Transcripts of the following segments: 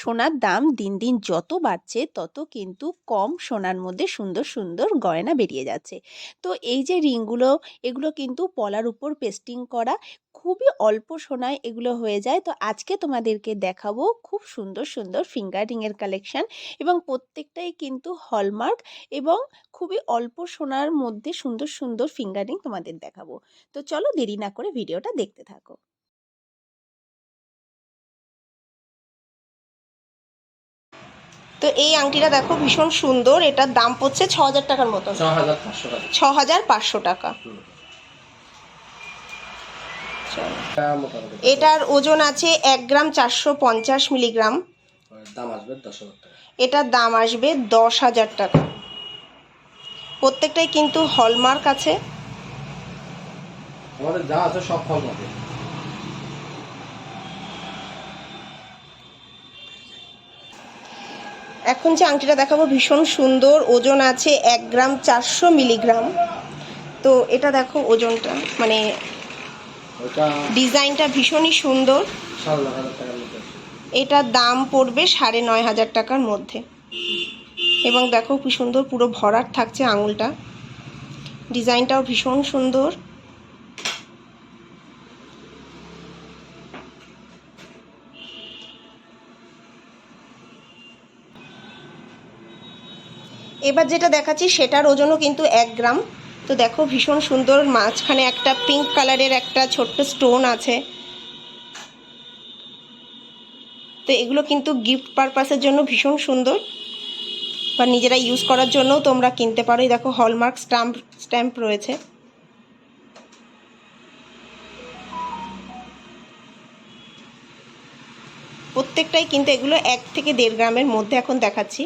সোনার দাম দিন দিন যত বাড়ছে, তত কিন্তু কম সোনার মধ্যে সুন্দর সুন্দর গয়না বেরিয়ে যাচ্ছে। তো এই যে রিংগুলো, এগুলো কিন্তু পলার উপর পেস্টিং করা খুবই অল্প সোনায় এগুলো হয়ে যায়। তো আজকে তোমাদেরকে দেখাবো খুব সুন্দর সুন্দর ফিঙ্গার রিংয়ের কালেকশন এবং প্রত্যেকটাই কিন্তু হলমার্ক এবং খুবই অল্প সোনার মধ্যে সুন্দর সুন্দর ফিঙ্গার রিং তোমাদের দেখাবো। তো চলো দেরি না করে ভিডিওটা দেখতে থাকো। তো এই আংটিটা দেখো ভীষণ সুন্দর এটার দাম পড়ছে ছ হাজার টাকার মতো ছ হাজার পাঁচশো টাকা। এটার ওজন আছে এক গ্রাম চারশো পঞ্চাশ মিলিগ্রাম। এটার দাম আসবে দশ হাজার টাকা। প্রত্যেকটাই কিন্তু হলমার্ক আছে। আমাদের যা আছে সব ফল এখন যে আংটিটা দেখাবো ভীষণ সুন্দর ওজন আছে এক গ্রাম চারশো মিলিগ্রাম। তো এটা দেখো ওজনটা মানে ডিজাইনটা ভীষণই সুন্দর। এটার দাম পড়বে সাড়ে নয় হাজার টাকার মধ্যে। এবং দেখো কি সুন্দর পুরো ভরাট থাকছে আঙুলটা। ডিজাইনটাও ভীষণ সুন্দর। এবার যেটা দেখাচ্ছি, সেটার ওজনও কিন্তু এক গ্রাম। তো দেখো, ভীষণ সুন্দর, মাঝখানে একটা পিঙ্ক কালারের একটা ছোট্ট স্টোন আছে। তো এগুলো কিন্তু গিফট পারপাসের জন্য ভীষণ সুন্দর। বা নিজেরা ইউজ করার জন্যও তোমরা কিনতে পারো। এই দেখো হলমার্ক স্ট্যাম্প স্ট্যাম্প রয়েছে। প্রত্যেকটাই কিন্তু এগুলো এক থেকে দেড় গ্রামের মধ্যে এখন দেখাচ্ছি।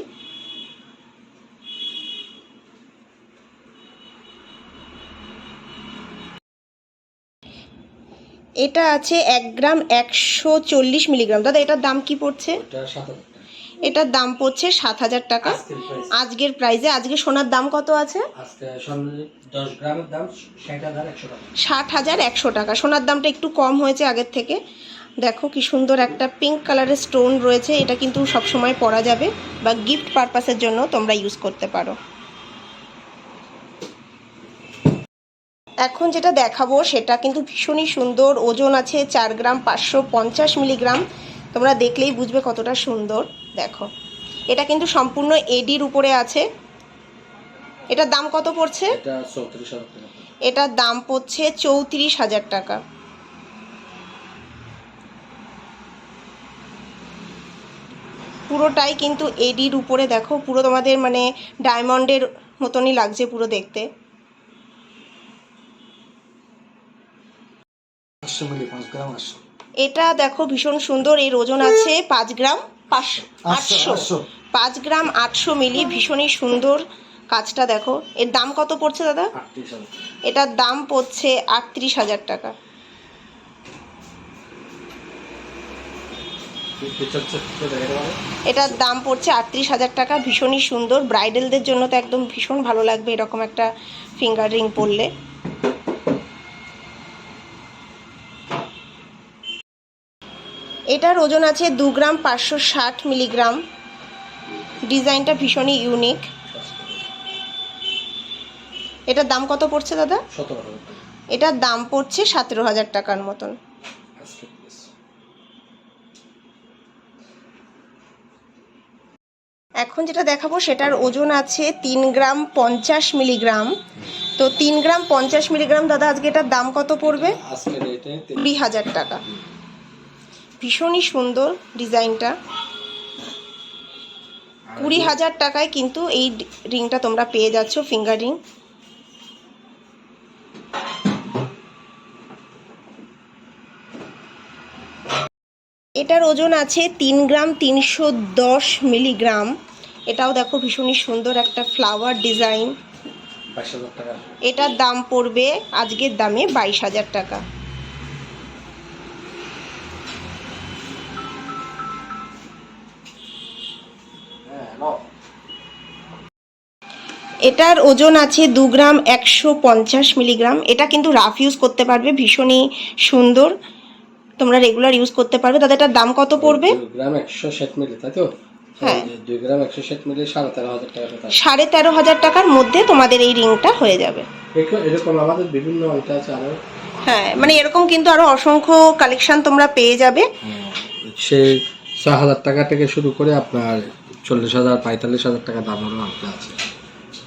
এটা আছে এক গ্রাম একশো চল্লিশ মিলিগ্রাম। দাদা এটার দাম কি পড়ছে? এটার দাম পড়ছে সাত হাজার টাকা। আজকের প্রাইস আজকে সোনার দাম কত আছে? ষাট হাজার একশো টাকা। সোনার দামটা একটু কম হয়েছে আগের থেকে। দেখো কি সুন্দর একটা পিঙ্ক কালারের স্টোন রয়েছে। এটা কিন্তু সবসময় পরা যাবে বা গিফট পারপাসের জন্য তোমরা ইউজ করতে পারো। এখন যেটা দেখাবো সেটা কিন্তু ভীষণই সুন্দর। ওজন আছে চার গ্রাম পাঁচশো পঞ্চাশ মিলিগ্রাম। তোমরা দেখলেই বুঝবে কতটা সুন্দর। দেখো এটা কিন্তু সম্পূর্ণ এডির উপরে আছে। এটার দাম কত পড়ছে? এটার দাম পড়ছে চৌত্রিশ হাজার টাকা। পুরোটাই কিন্তু এডির উপরে দেখো পুরো তোমাদের মানে ডায়মন্ডের মতনই লাগছে পুরো দেখতে। পাঁচশো মিলি পাঁচ গ্রাম আসো এটা দেখো ভীষণ সুন্দর এর ওজন আছে পাঁচ গ্রাম পাঁচশো আটশো, আটশো। আটশো। পাঁচ গ্রাম আটশো মিলি ভীষণই সুন্দর কাজটা দেখো। এর দাম কত পড়ছে দাদা? এটার দাম পড়ছে আটত্রিশ হাজার টাকা। এটার দাম পড়ছে আটত্রিশ হাজার টাকা ভীষণই সুন্দর। ব্রাইডালদের জন্য তো একদম ভীষণ ভালো লাগবে এরকম একটা ফিঙ্গার রিং পরলে। এটার ওজন আছে দু গ্রাম পাঁচশো ষাট মিলিগ্রাম। ডিজাইনটা ভীষণই ইউনিক এটার দাম কত পড়ছে দাদা? এটার দাম পড়ছে সতেরো হাজার টাকার মতন। এখন যেটা দেখাবো সেটার ওজন আছে তিন গ্রাম পঞ্চাশ মিলিগ্রাম। তো তিন গ্রাম পঞ্চাশ মিলিগ্রাম দাদা আজকে এটার দাম কত পড়বে? কুড়ি হাজার টাকা। ভীষণই সুন্দর ডিজাইনটা। কুড়ি হাজার টাকায় কিন্তু এই রিংটা তোমরা পেয়ে যাচ্ছ ফিঙ্গার রিং। এটার ওজন আছে তিন গ্রাম তিনশো দশ মিলিগ্রাম। এটাও দেখো ভীষণই সুন্দর একটা ফ্লাওয়ার ডিজাইন। এটার দাম পড়বে আজকের দামে বাইশ হাজার টাকা। এটার ওজন আছে দু গ্রাম একশো পঞ্চাশ মিলিগ্রাম। এটা কিন্তু রাফ ইউজ করতে পারবে ভীষণই সুন্দর। তোমরা রেগুলার ইউজ করতে পারবে। তাদের এটার দাম কত পড়বে? গ্রাম একশো ষাট মিলি তাই তো? হ্যাঁ। সাড়ে তেরো হাজার টাকার মধ্যে তোমাদের এই রিংটা হয়ে যাবে। এরকম- এরকম আমাদের বিভিন্ন আছে আরও। হ্যাঁ মানে এরকম কিন্তু আরও অসংখ্য কালেকশন তোমরা পেয়ে যাবে। সেই ছয় হাজার টাকা থেকে শুরু করে আপনার চল্লিশ হাজার পঁয়তাল্লিশ হাজার টাকা দামেরও অঙ্কে আছে।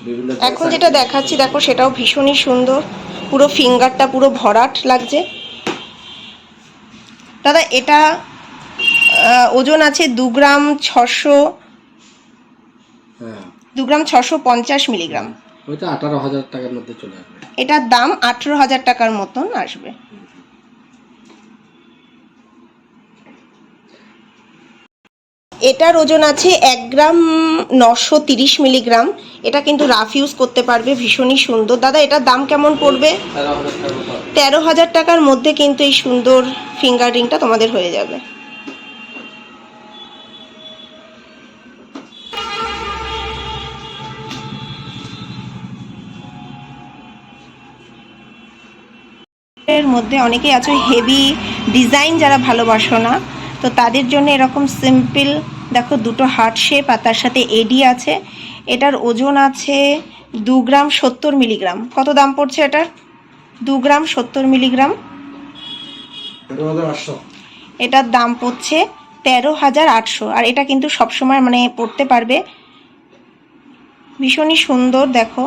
বিভিন্ন এখন যেটা দেখাচ্ছি দেখো সেটাও ভীষণই সুন্দর। পুরো ফিঙ্গারটা পুরো ভরাট লাগছে। দাদা এটা ওজন আছে দু গ্রাম ছশো হ্যাঁ। দু গ্রাম ছশো পঞ্চাশ মিলিগ্রাম। ওইটা আঠারো হাজার টাকার মধ্যে চলে আসবে। এটার দাম আঠেরো হাজার টাকার মতন আসবে। এটার ওজন আছে এক গ্রাম নশো তিরিশ মিলিগ্রাম। এটা কিন্তু রাফ ইউজ করতে পারবে, ভীষণই সুন্দর। দাদা, এটার দাম কেমন পড়বে? তেরো হাজার টাকার মধ্যে কিন্তু এই সুন্দর ফিঙ্গার রিংটা তোমাদের হয়ে যাবে। এর মধ্যে অনেকেই আছে হেভি ডিজাইন যারা ভালোবাসো না, তো তাদের জন্য এরকম সিম্পল দেখো দুটো হার্ট শেপ আর তার সাথে এডি আছে। এটার ওজন আছে দু গ্রাম সত্তর মিলিগ্রাম কত দাম পড়ছে এটার? দু গ্রাম সত্তর মিলিগ্রাম এটার দাম পড়ছে তেরো হাজার আটশো। আর এটা কিন্তু সবসময় মানে পড়তে পারবে। ভীষণই সুন্দর দেখো।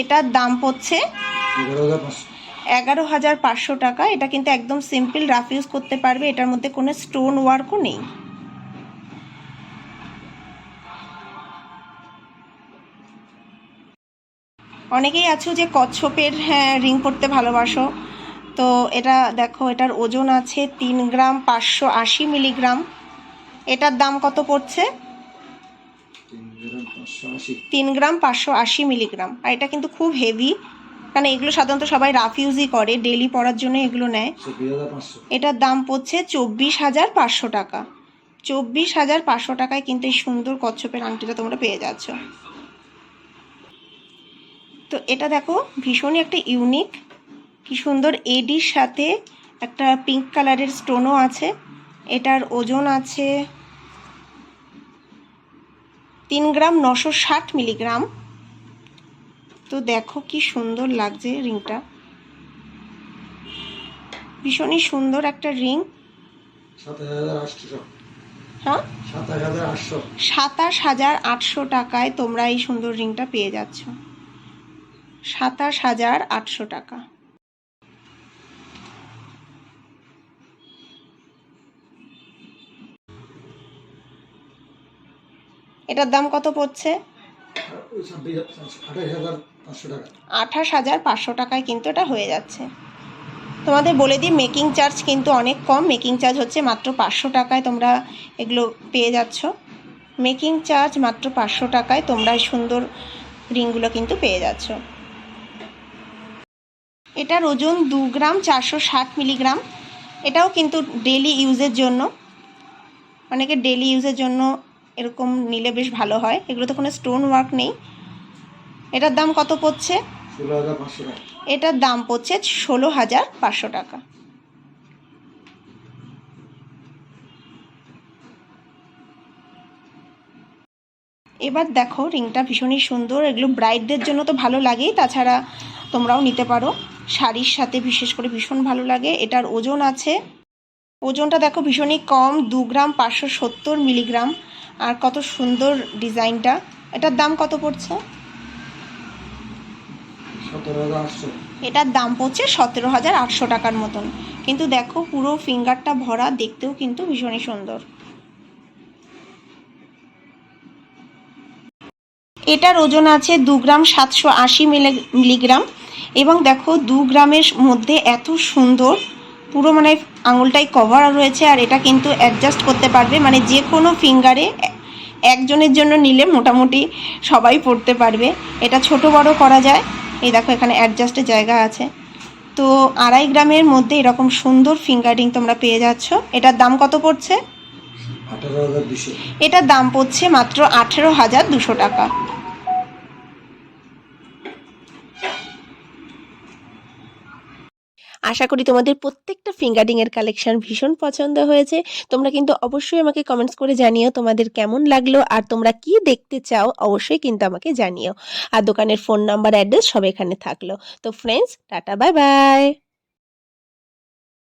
এটার দাম পড়ছে এগারো হাজার পাঁচশো। টাকা। এটা কিন্তু একদম সিম্পল রাফ ইউজ করতে পারবে। এটার মধ্যে কোনো স্টোন ওয়ার্কও নেই। অনেকেই আছো যে কচ্ছপের হ্যাঁ রিং পরতে ভালোবাসো। তো এটা দেখো এটার ওজন আছে তিন গ্রাম পাঁচশো আশি মিলিগ্রাম। এটার দাম কত পড়ছে? তিন গ্রাম পাঁচশো আশি মিলিগ্রাম। আর এটা কিন্তু খুব হেভি কারণ এগুলো সাধারণত সবাই রাফ ইউজই করে ডেলি পড়ার জন্য এগুলো নেয়। এটার দাম পড়ছে চব্বিশ হাজার পাঁচশো টাকা। চব্বিশ হাজার পাঁচশো টাকায় কিন্তু এই সুন্দর কচ্ছপের আংটিটা তোমরা পেয়ে যাচ্ছ। তো এটা দেখো ভীষণই একটা ইউনিক কি সুন্দর এডির সাথে একটা পিঙ্ক কালারের স্টোনও আছে। এটার ওজন আছে তিন গ্রাম নশো ষাট মিলিগ্রাম। তো দেখো কি সুন্দর লাগছে রিংটা। ভীষণই সুন্দর একটা রিং। হ্যাঁ? সাতাশ হাজার আটশো টাকায় তোমরা এই সুন্দর রিংটা পেয়ে যাচ্ছ। সাতাশ হাজার আটশো টাকা। এটার দাম কত পড়ছে? আঠাশ হাজার পাঁচশো টাকায় কিন্তু এটা হয়ে যাচ্ছে। তোমাদের বলে দিই মেকিং চার্জ কিন্তু অনেক কম। মেকিং চার্জ হচ্ছে মাত্র পাঁচশো টাকায় তোমরা এগুলো পেয়ে যাচ্ছ। মেকিং চার্জ মাত্র পাঁচশো টাকায় তোমরা সুন্দর রিংগুলো কিন্তু পেয়ে যাচ্ছ। এটার ওজন দু গ্রাম চারশো ষাট মিলিগ্রাম। এটাও কিন্তু ডেলি ইউজের জন্য। অনেকে ডেলি ইউজের জন্য এরকম নিলে বেশ ভালো হয়। এগুলোতে কোনো স্টোন ওয়ার্ক নেই। এটার দাম কত পড়ছে? এটার দাম পড়ছে ষোলো হাজার পাঁচশো টাকা। এবার দেখো রিংটা ভীষণই সুন্দর। এগুলো ব্রাইডদের জন্য তো ভালো লাগেই তাছাড়া তোমরাও নিতে পারো। শাড়ির সাথে বিশেষ করে ভীষণ ভালো লাগে। এটার ওজন আছে। ওজনটা দেখো ভীষণই কম দু গ্রাম পাঁচশো সত্তর মিলিগ্রাম। আর কত সুন্দর ডিজাইনটা। এটার দাম কত পড়ছে? এটার দাম পড়ছে সতেরো হাজার আটশো টাকার মতন। কিন্তু দেখো পুরো ফিঙ্গারটা ভরা দেখতেও কিন্তু ভীষণই সুন্দর। এটার ওজন আছে দু গ্রাম সাতশো আশি মিলিগ্রাম। এবং দেখো দু গ্রামের মধ্যে এত সুন্দর পুরো মানে আঙুলটাই কভার রয়েছে আর এটা কিন্তু অ্যাডজাস্ট করতে পারবে। মানে যে কোনো ফিঙ্গারে একজনের জন্য নিলে মোটামুটি সবাই পড়তে পারবে। এটা ছোট বড় করা যায়। এই দেখো এখানে অ্যাডজাস্টের জায়গা আছে। তো আড়াই গ্রামের মধ্যে এরকম সুন্দর ফিঙ্গারিং তোমরা পেয়ে যাচ্ছ। এটার দাম কত পড়ছে? এটার দাম পড়ছে মাত্র আঠেরো হাজার দুশো টাকা। আশা করি তোমাদের প্রত্যেকটা ফিঙ্গারিংয়ের কালেকশন ভীষণ পছন্দ হয়েছে। তোমরা কিন্তু অবশ্যই আমাকে কমেন্টস করে জানিও তোমাদের কেমন লাগল আর তোমরা কি দেখতে চাও অবশ্যই কিন্তু আমাকে জানিও। আর দোকানের ফোন নাম্বার অ্যাড্রেস সব এখানে থাকল। তো ফ্রেন্ডস টাটা বাই বাই